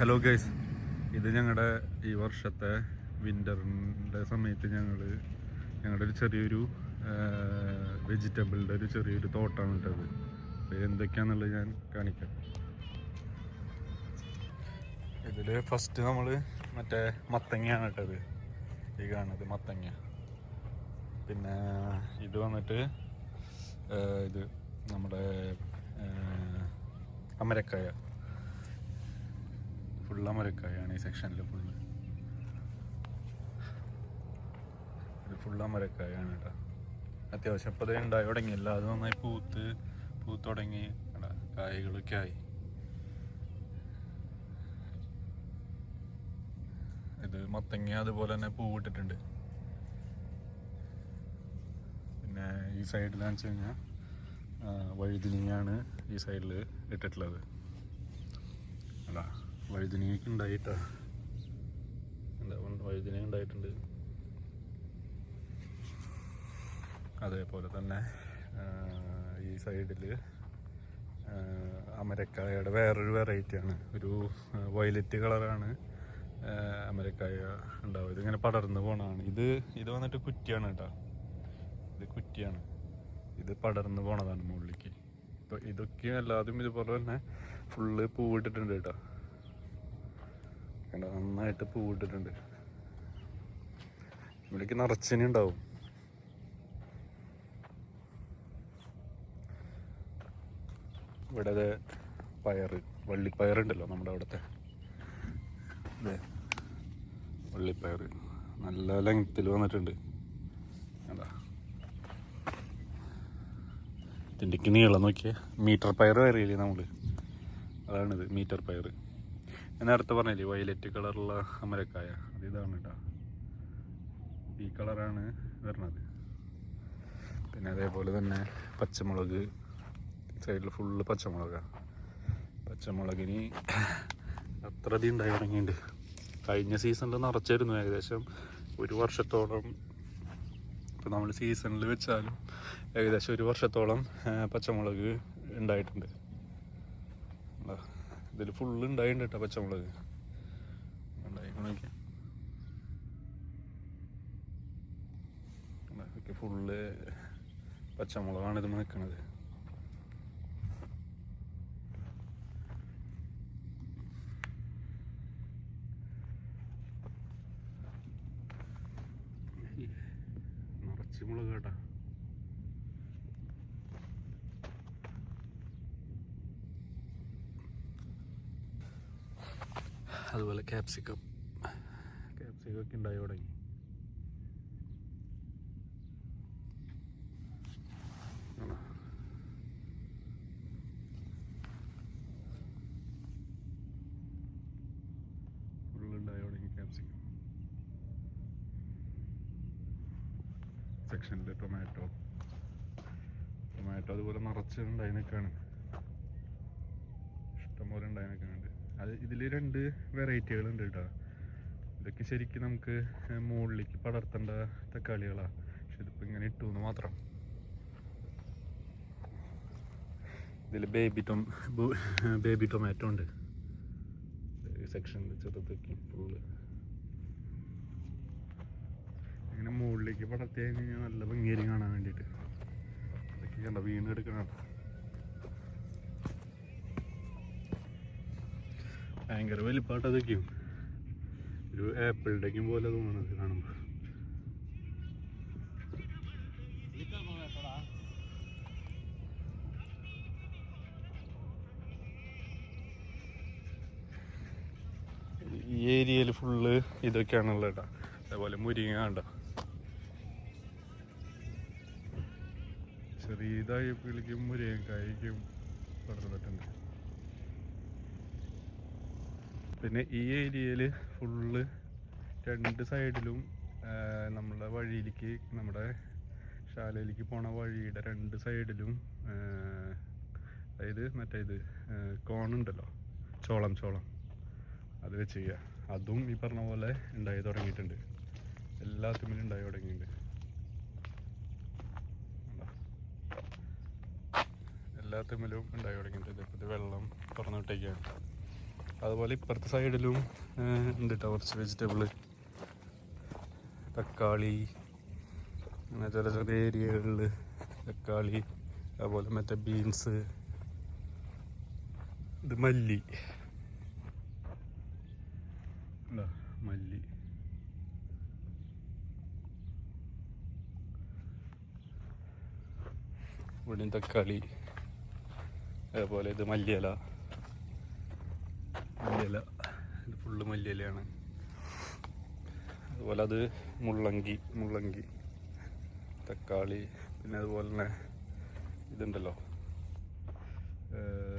Hello guys ഇത് ഞങ്ങളുടെ ഈ വർഷത്തെ വിന്ററിന്റെ സമയത്ത് ഞങ്ങൾ ഞങ്ങളുടെ ഒരു ചെറിയൊരു വെജിറ്റബിളിന്റെ ഒരു ചെറിയൊരു തോട്ടാണ് ഇട്ടത് എന്തൊക്കെയാണെന്നുള്ളത് ഞാൻ കാണിക്കാം. ഇതിൽ ഫസ്റ്റ് നമ്മൾ മറ്റേ മത്തങ്ങയാണ് ഇട്ടത് ഈ കാണുന്നത് മത്തങ്ങ. പിന്നെ ഇത് വന്നിട്ട് ഇത് നമ്മുടെ അമരക്കായ. ഫുൾ അമരക്കായാണ് ഈ സെക്ഷനിൽ ഫുള്ള് ഫുൾ അമരക്കായാണ് കേട്ടോ അത്യാവശ്യം ഇപ്പോൾ ഇത് ഉണ്ടായി തുടങ്ങിയല്ല. അത് നന്നായി പൂത്ത് പൂത്ത് തുടങ്ങി. എടാ കായകളൊക്കെ ആയി. ഇത് മത്തങ്ങ അതുപോലെ തന്നെ പൂവിട്ടിട്ടുണ്ട് പിന്നെ ഈ സൈഡിലാണെന്ന് വെച്ച് കഴിഞ്ഞാൽ വഴുതിനിയാണ് ഈ സൈഡിൽ ഇട്ടിട്ടുള്ളത്. അല്ല വഴുതിനിയൊക്കെ ഉണ്ടായിട്ടാ. എന്താ വഴുതിനി ഉണ്ടായിട്ടുണ്ട്? അതേപോലെ തന്നെ ഈ സൈഡിൽ അമരക്കായയുടെ വേറൊരു വെറൈറ്റിയാണ് ഒരു വയലറ്റ് കളറാണ് അമരക്കായ ഉണ്ടാവുക. ഇതിങ്ങനെ പടർന്നു പോണതാണ്. ഇത് ഇത് വന്നിട്ട് കുറ്റിയാണ് കേട്ടോ. ഇത് കുറ്റിയാണ്. ഇത് പടർന്നു പോണതാണ് മുകളിലേക്ക്. ഇപ്പോൾ ഇതൊക്കെ എല്ലാതും ഇതുപോലെ തന്നെ ഫുള്ള് പൂവിട്ടിട്ടുണ്ട് കേട്ടോ. കണ്ടോ നന്നായിട്ട് പൂവിട്ടിട്ടുണ്ട്. ഇവിടേക്ക് നിറച്ചിനി ഉണ്ടാവും. ഇവിടെ പയർ പയറ് വള്ളിപ്പയറുണ്ടല്ലോ നമ്മുടെ അവിടുത്തെ. വള്ളിപ്പയർ നല്ല ലെങ്ത്തിൽ വന്നിട്ടുണ്ട്. അതാ നീളം നോക്കിയേ. മീറ്റർ പയർ വരെയില്ലേ നമ്മൾ അതാണിത് മീറ്റർ പയർ ഞാൻ നേരത്തെ പറഞ്ഞില്ലേ വയലറ്റ് കളറുള്ള അമരക്കായ. അത് ഇതാണ് കേട്ടോ ഈ കളറാണ് വരണത് പിന്നെ അതേപോലെ തന്നെ പച്ചമുളക്. സൈഡിൽ ഫുള്ള് പച്ചമുളകാണ് പച്ചമുളകിന് അത്ര അധികം ഉണ്ടായി തുടങ്ങിയിട്ടുണ്ട്. കഴിഞ്ഞ സീസണിൽ നിറച്ചായിരുന്നു ഏകദേശം ഒരു വർഷത്തോളം. ഇപ്പം നമ്മൾ സീസണിൽ വെച്ചാലും ഏകദേശം ഒരു വർഷത്തോളം പച്ചമുളക് ഉണ്ടായിട്ടുണ്ട്. ഇതിൽ ഫുള്ള് ഉണ്ടായിട്ടുണ്ട് കേട്ടോ പച്ചമുളക്. ഉണ്ടായിക്കണോക്കെ ഫുള്ള് പച്ചമുളകാണ് ഇത് നിൽക്കുന്നത് നിറച്ച് മുളക് കേട്ടാ. അതുപോലെ ക്യാപ്സിക്കം ക്യാപ്സിക്കം ഒക്കെ ഉണ്ടായി തുടങ്ങി. സെക്ഷനിൽ ടൊമാറ്റോ ടൊമാറ്റോ അതുപോലെ നിറച്ച് നിൽക്കുകയാണ് ഇഷ്ടംപോലെ ഉണ്ടായി നിൽക്കുന്നുണ്ട്. അത് ഇതിൽ രണ്ട് വെറൈറ്റികളുണ്ട് കേട്ടോ ഇതൊക്കെ ശരിക്കും നമുക്ക് മുകളിലേക്ക് പടർത്തേണ്ട തക്കാളികളാണ് പക്ഷെ ഇതിപ്പോൾ ഇങ്ങനെ ഇട്ടു എന്ന് മാത്രം ഇതിൽ ബേബി ടൊ ബേബി ടൊമാറ്റോ ഉണ്ട്. സെക്ഷൻ ചെറുതൊക്കെ ഫുള്ള് ഇങ്ങനെ മുകളിലേക്ക് പടർത്തി കഴിഞ്ഞാൽ നല്ല ഭംഗിയായിരിക്കും കാണാൻ വേണ്ടിയിട്ട്. ഇതൊക്കെ കണ്ട? വീണെടുക്കണം ഭയങ്കര വലിപ്പാട്ട് അതൊക്കെയും ഒരു ആപ്പിളിന്റെക്കും പോലെ തോന്നുന്നത് കാണുമ്പോൾ ഈ ഏരിയയിൽ ഫുള്ള് ഇതൊക്കെയാണുള്ളത് കേട്ടോ. അതേപോലെ മുരിങ്ങ കണ്ടോ? ചെറിയതായി പിളിക്കും മുരിങ്ങക്കായ്ക്കും പടർന്നിട്ടുണ്ട് പിന്നെ ഈ ഏരിയയിൽ ഫുള്ള് രണ്ട് സൈഡിലും നമ്മളെ വഴിയിലേക്ക് നമ്മുടെ ശാലയിലേക്ക് പോണ വഴിയുടെ രണ്ട് സൈഡിലും അതായത് മറ്റേ ഇത് കോണുണ്ടല്ലോ ചോളം ചോളം. അത് വെച്ച് ചെയ്യുക അതും ഈ പറഞ്ഞ പോലെ ഉണ്ടായി തുടങ്ങിയിട്ടുണ്ട്. എല്ലാത്തിനും ഉണ്ടായി തുടങ്ങിയിട്ടുണ്ട്. എല്ലാത്തിനും ഉണ്ടായി തുടങ്ങിയിട്ടുണ്ട്. ഇത് വെള്ളം തുറന്നു വിട്ടേക്കാണ്. അതുപോലെ ഇപ്പുറത്തെ സൈഡിലും ഉണ്ട് കേട്ടോ കുറച്ച് വെജിറ്റബിൾ തക്കാളി അങ്ങനെ ചില ചെറിയ ഏരിയകളിൽ തക്കാളി അതുപോലെ മറ്റേ ബീൻസ് ഇത് മല്ലി. മല്ലി. ഇവിടെയും തക്കാളി. അതുപോലെ ഇത് മല്ലിയില. മല്ലിയില. ഫുള്ള് മല്ലിയിലയാണ്. അതുപോലെ അത് മുള്ളങ്കി മുള്ളങ്കി തക്കാളി പിന്നെ അതുപോലെ തന്നെ ഇതുണ്ടല്ലോ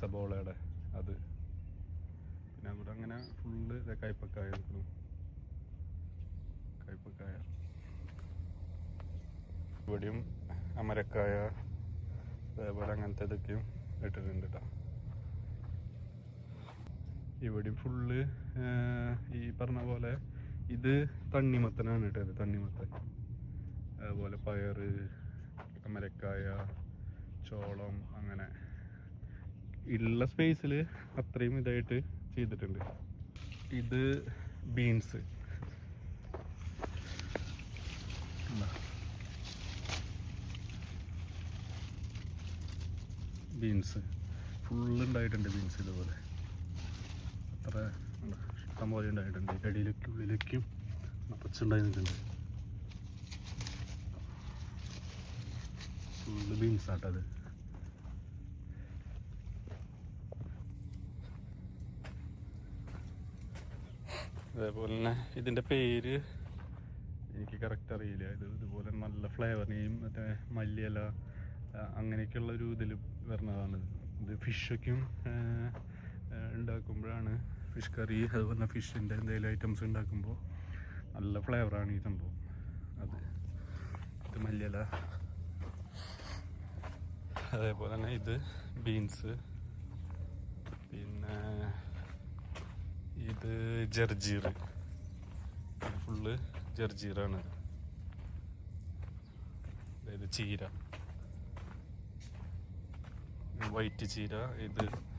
സബോളയുടെ അത്. പിന്നെ അവിടെ അങ്ങനെ ഫുള്ള് കയ്പക്കായ നിൽക്കുന്നു കയ്പക്കായ ഇവിടെയും അമരക്കായ അതേപോലെ അങ്ങനത്തെ ഇതൊക്കെയും ഇട്ടിട്ടുണ്ട് കേട്ടോ ഇവിടെയും ഫുള്ള് ഈ പറഞ്ഞ പോലെ ഇത് തണ്ണിമത്തനാണ് കേട്ടോ ഇത് തണ്ണിമത്തൻ. അതുപോലെ പയർ അമരക്കായ ചോളം അങ്ങനെ ഉള്ള സ്പേസിൽ അത്രയും ഇതായിട്ട് ചെയ്തിട്ടുണ്ട്. ഇത് ബീൻസ് ബീൻസ് ഫുള്ള് ഉണ്ടായിട്ടുണ്ട് ബീൻസ് ഇതുപോലെ. അത്ര ഇഷ്ടം പോലെ ഉണ്ടായിട്ടുണ്ട്. ഇടയിലേക്കും ഉള്ളിലേക്കും നിറച്ചുണ്ടായി നിൽക്കുന്നുണ്ട് ഫുള്ള് ബീൻസ് ആട്ടത് അതേപോലെ തന്നെ ഇതിന്റെ പേര് എനിക്ക് കറക്റ്റ് അറിയില്ല. ഇത് ഇതുപോലെ നല്ല ഫ്ലേവറിനെയും മറ്റേ മല്ലിയില അങ്ങനെയൊക്കെയുള്ള ഒരു ഇതിൽ വരുന്നതാണ്. ഇത് ഫിഷൊക്കെയും ഉണ്ടാക്കുമ്പോഴാണ് ഫിഷ് കറി അതുപോലെ ഫിഷിന്റെ എന്തെങ്കിലും ഐറ്റംസ് ഉണ്ടാക്കുമ്പോൾ നല്ല ഫ്ലേവറാണ് ഈ സംഭവം. അത് ഇത് മല്ലിയില. അതേപോലെ തന്നെ ഇത് ബീൻസ് പിന്നെ ഇത് ജർജീർ. ഫുള്ള് ജർജീറാണ്. അതായത് ചീര. വൈറ്റ് ചീര ഇത്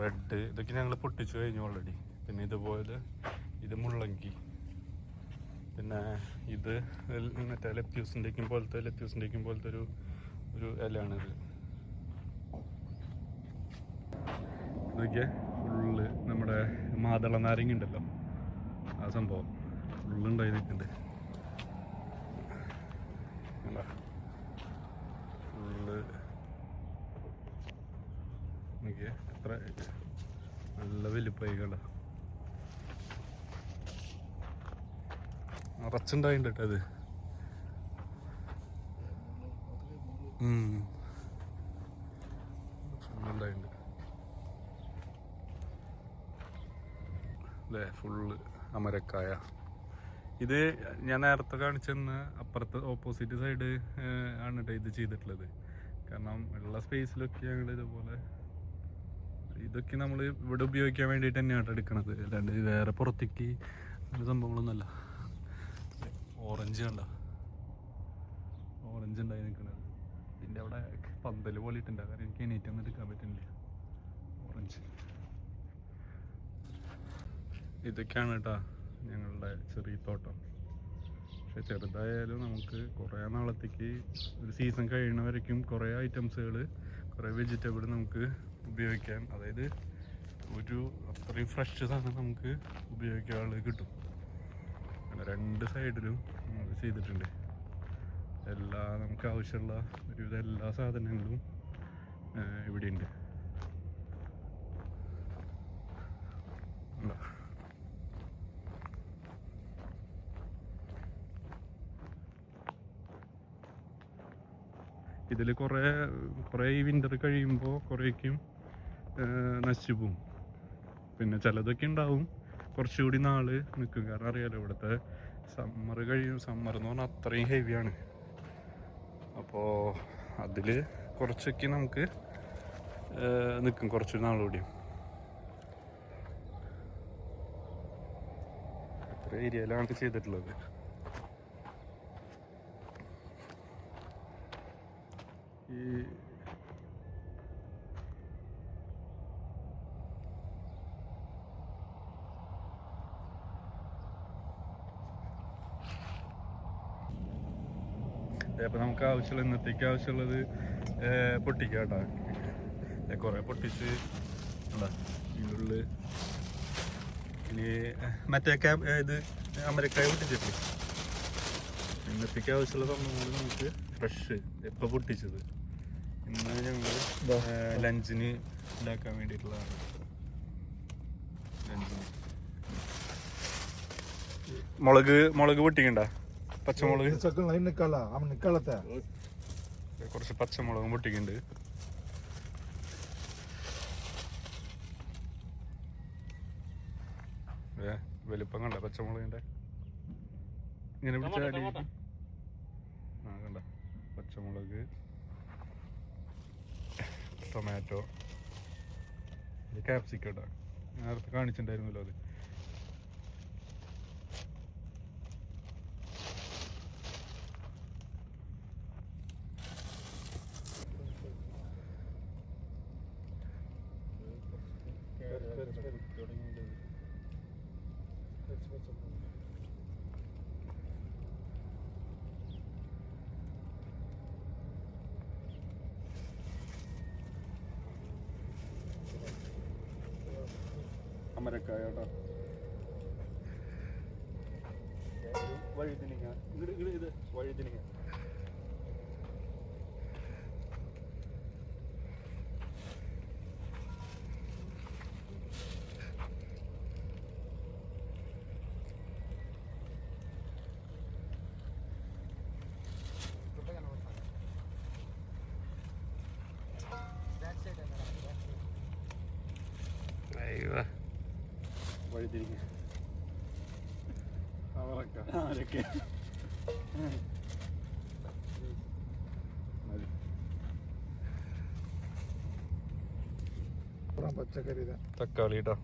റെഡ് ഇതൊക്കെ ഞങ്ങൾ പൊട്ടിച്ചു കഴിഞ്ഞു ഓൾറെഡി പിന്നെ ഇതുപോലെ ഇത് മുള്ളങ്കി. പിന്നെ ഇത് മറ്റേ ലെപ്റ്റ്യൂസിന്റെക്കും പോലത്തെ ലെപ്റ്റ്യൂസിന്റെക്കും പോലത്തെ ഒരു ഒരു ഇലയാണിത് ഇതൊക്കെ ഫുള്ള് നമ്മുടെ മാതള നാരങ്ങ ഉണ്ടല്ലോ. ആ സംഭവം ഫുള്ള് ഉണ്ടായി നിൽക്കുന്നുണ്ട്. ഫുള്ള് എത്ര നല്ല വലിപ്പമായി നിറച്ചുണ്ടായിട്ടത് ഫുള്ള് അമരക്കായ. ഇത് ഞാൻ നേരത്തെ കാണിച്ചെന്ന് അപ്പുറത്തെ ഓപ്പോസിറ്റ് സൈഡ് ആണ് ഇത് ചെയ്തിട്ടുള്ളത്. കാരണം ഉള്ള സ്പേസിലൊക്കെ ഞങ്ങൾ ഇതുപോലെ ഇതൊക്കെ നമ്മൾ ഇവിടെ ഉപയോഗിക്കാൻ വേണ്ടിയിട്ട് തന്നെയാണ് എടുക്കണത്. അല്ലാണ്ട് വേറെ പുറത്തേക്ക് സംഭവങ്ങളൊന്നുമല്ല. ഓറഞ്ച് കണ്ട? ഓറഞ്ച് ഉണ്ടായി നിൽക്കുന്നത് ഇതിന്റെ അവിടെ പന്തൽ പോലെ ഇട്ടുണ്ട് കാരണം എനിക്ക് എണീറ്റൊന്നും എടുക്കാൻ പറ്റുന്നില്ല. ഓറഞ്ച്. ഇതൊക്കെയാണ് കേട്ടോ ഞങ്ങളുടെ ചെറിയ തോട്ടം. പക്ഷെ ചെറുതായാലും നമുക്ക് കുറേ നാളത്തേക്ക് ഒരു സീസൺ കഴിയുന്നവരേക്കും കുറേ ഐറ്റംസുകൾ കുറേ വെജിറ്റബിൾ നമുക്ക് ഉപയോഗിക്കാൻ. അതായത് ഒരു അത്രയും ഫ്രഷ് സാധനം നമുക്ക് ഉപയോഗിക്കാനുള്ള കിട്ടും. രണ്ട് സൈഡിലും ചെയ്തിട്ടുണ്ട്. എല്ലാ നമുക്ക് ആവശ്യമുള്ള ഒരുവിധ എല്ലാ സാധനങ്ങളും ഇവിടെയുണ്ട് ഉണ്ടോ? ഇതിൽ കുറേ കുറേ ഈ വിന്റർ കഴിയുമ്പോൾ കുറേക്കും നശിച്ചു പോവും. പിന്നെ ചിലതൊക്കെ ഉണ്ടാവും കുറച്ചുകൂടി നാൾ നിൽക്കും കാരണം അറിയാലോ ഇവിടുത്തെ സമ്മർ കഴിയും. സമ്മർ എന്ന് പറഞ്ഞാൽ അത്രയും ഹെവിയാണ് അപ്പോൾ അതിൽ കുറച്ചൊക്കെ നമുക്ക് നിൽക്കും കുറച്ച് നാളുകൂടിയും അത്ര ഏരിയയിലാണ് ചെയ്തിട്ടുള്ളത്. അപ്പം നമുക്ക് ആവശ്യമുള്ള ഇന്നത്തേക്ക് ആവശ്യമുള്ളത് പൊട്ടിക്കുക പൊട്ടിക്കാം കേട്ടോ. കുറേ പൊട്ടിച്ച് ഇതിന്റെ ഉള്ളിൽ ഇനി മറ്റേ ക്യാബ് ഇത് അമരക്കായ പൊട്ടിച്ചിട്ടില്ലേ? ഇന്നത്തേക്ക് ആവശ്യമുള്ള സംഭവങ്ങൾ നമുക്ക് ഫ്രഷ് എപ്പോൾ പൊട്ടിച്ചത്. ഇന്ന് ഞങ്ങൾ ലഞ്ചിന് ഉണ്ടാക്കാൻ വേണ്ടിയിട്ടുള്ളതാണ്. ലഞ്ചിന്. മുളക് മുളക് പൊട്ടിക്കണ്ട? പച്ചമുളക്. ചക്കൻ ലൈൻ നിക്കാല? കുറച്ച് പച്ചമുളകും പൊട്ടിക്കുന്നുണ്ട്. വലിപ്പം കണ്ട പച്ചമുളകിന്റെ? ഇങ്ങനെ പിടിച്ചാൽ ആ കണ്ട? പച്ചമുളക് ടൊമാറ്റോ ക്യാപ്സിക്കോട്ടാ നേരത്തെ കാണിച്ചിട്ടുണ്ടായിരുന്നല്ലോ അത്. അമരക്കായ കേട്ടോ വഴുതിനിങ്ങ. ഇങ്ങോട്ട് ഇങ്ങട് ഇത്. വഴുതിനിങ്ങ. അവരൊക്കെ. പച്ചക്കറി തക്കാളി കേട്ടോ